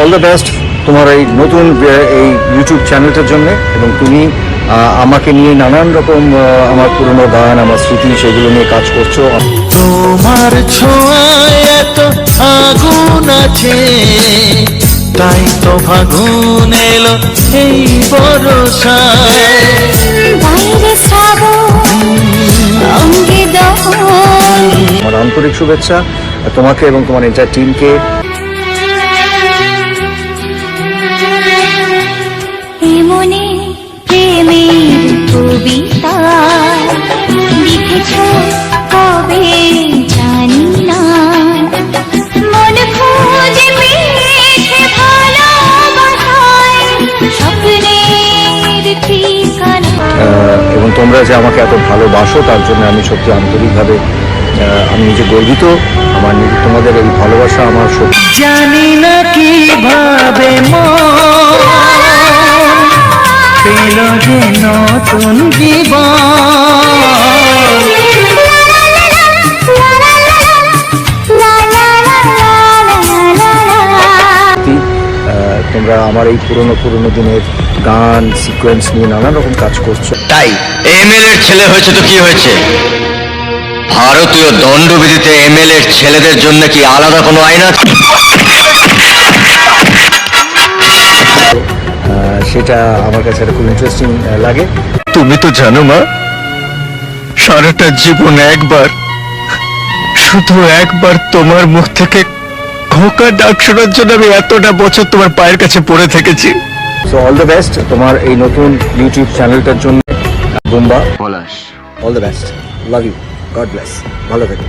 All the best তোমার এই নতুন এই ইউটিউব চ্যানেলটার জন্য এবং তুমি আমাকে নিয়ে নানান রকম আমার পুরনো গান আমার স্মৃতি সেগুলো নিয়ে কাজ করছ। তোমার ছোঁয়ায় এত আগুন আছে তাই তো ফাগুন এলো এই বরসায় আমার আন্তরিক শুভেচ্ছা তোমাকে এবং তোমার এন্টার টিমকে কবিতা লিখেছ কবে জানি না। মন খুঁজে পেয়েছে ভালোবাসায় স্বপ্নের ঠিকানা। এবং তোমরা যে আমাকে এত ভালোবাসো তার জন্য আমি সত্যি আন্তরিকভাবে আমি নিজে গর্বিত। আমার নিজে তোমাদের এই ভালোবাসা আমার সত্যি জানি না কীভাবে যে নতুন জীবন। তোমরা আমার এই পুরনো পুরনো দিনের গান সিকোয়েন্স নিয়ে নানান রকম কাজ করছ। তাই এমএলএ এর ছেলে হয়েছে তো কি হয়েছে? ভারতীয় দণ্ডবিধিতে এমএলএ এর ছেলেদের জন্য কি আলাদা কোনো আইন আছে? সেটা আমার কাছে খুব ইন্টারেস্টিং লাগে। তুমি তো জানো মা সারাটা জীবন একবার শুধু একবার তোমার মুখ থেকে খোকা ডাক শোনার জন্য আমি এতটা বছর তোমার পায়ের কাছে পড়ে থেকেছি। সো অল দ্য বেস্ট তোমার এই নতুন ইউটিউব চ্যানেলটার জন্য Bumba Palash. All the best love you God bless ভালো থেকো।